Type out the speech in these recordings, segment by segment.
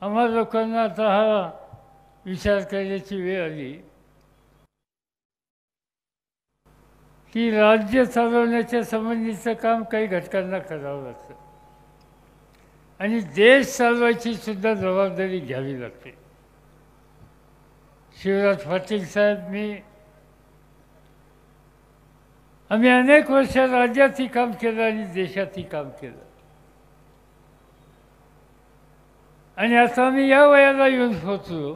आम्हा लोकांना आता हा विचार करण्याची वेळ आली. की राज्य चालवण्याच्या संबंधीचं काम काही घटकांना करावं लागतं. आणि देश चालवायची सुद्धा जबाबदारी घ्यावी लागते. शिवराज पाटील साहेब मी आम्ही अनेक वर्ष राज्यातही काम केलं आणि देशातही काम केलं. आणि आता आम्ही या वयाला येऊन पोचलो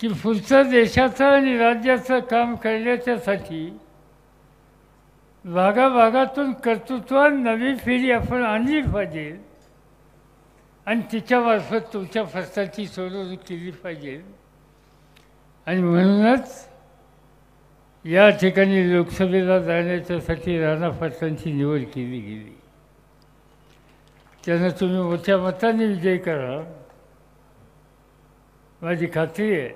की पुढचं देशाचं आणि राज्याचं काम करण्याच्यासाठी भागाभागातून कर्तृत्वात नवी पिढी आपण आणली पाहिजे आणि तिच्यामार्फत तुमच्या प्रश्नाची सोडवणूक केली पाहिजे आणि म्हणूनच या ठिकाणी लोकसभेला जाण्याच्यासाठी राणा पाटलांची निवड केली गेली त्यांना तुम्ही मोठ्या मताने विजय करा. माझी खात्री आहे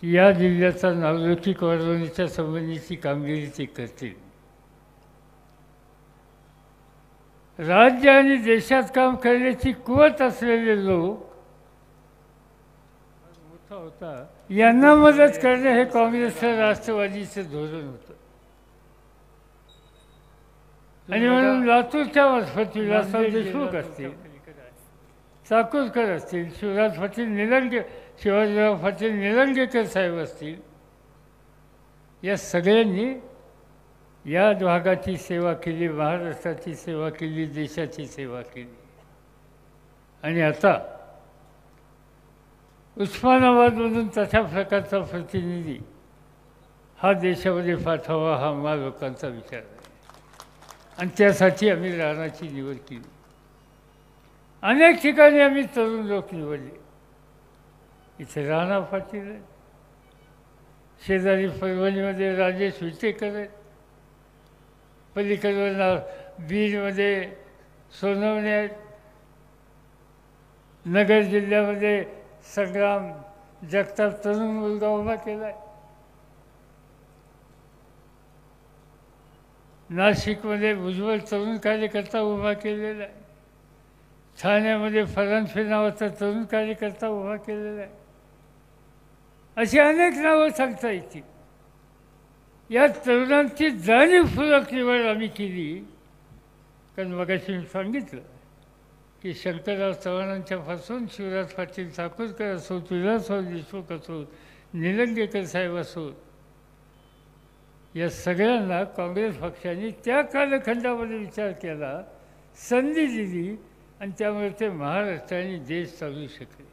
की या जिल्ह्याचा नावलौकिक वाढवण्याच्या संबंधीची कामगिरी ते करतील. राज्य आणि देशात काम करण्याची कुवत असलेले लोक मोठा होता. यांना मदत करणे हे काँग्रेसचं राष्ट्रवादीचं धोरण होतं. आणि म्हणून लातूरच्या विलासराव देशमुख असतील. चाकूरकर असतील शिवराज पाटील निलंगे शिवाजीराव पाटील निलंगेकर साहेब असतील. या सगळ्यांनी या भागाची सेवा केली महाराष्ट्राची सेवा केली देशाची सेवा केली. आणि आता उस्मानाबादमधून तशा प्रकारचा प्रतिनिधी हा देशामध्ये पाठवावा हा मा लोकांचा विचार आहे. आणि त्यासाठी आम्ही राणाची निवड केली. अनेक ठिकाणी आम्ही तरुण लोक निवडले. इथे राणा पाटील आहेत. शेजारी परभणीमध्ये राजेश विटेकर आहेत. पलीकडे बीडमध्ये सोनवणे आहेत. नगर जिल्ह्यामध्ये संग्राम जगतात तरुण मुलगा उभा केला आहे नाशिकमध्ये उज्ज्वल तरुण कार्यकर्ता उभा केलेला आहे. ठाण्यामध्ये फरांफे नावाचा तरुण कार्यकर्ता उभा केलेला आहे. अशी अनेक नावं सांगता येतील. या तरुणांची जाणीवपूर्वक निवड आम्ही केली. कारण मगाशी मी सांगितलं की शंकरराव चव्हाणांच्यापासून शिवराज पाटील ठाकूरकर असोत विलासराव देशमुख असोत निलंगेकर साहेब असोत या सगळ्यांना काँग्रेस पक्षाने त्या कालखंडामध्ये विचार केला संधी दिली आणि त्यामुळे ते महाराष्ट्राने देश चालू शकले.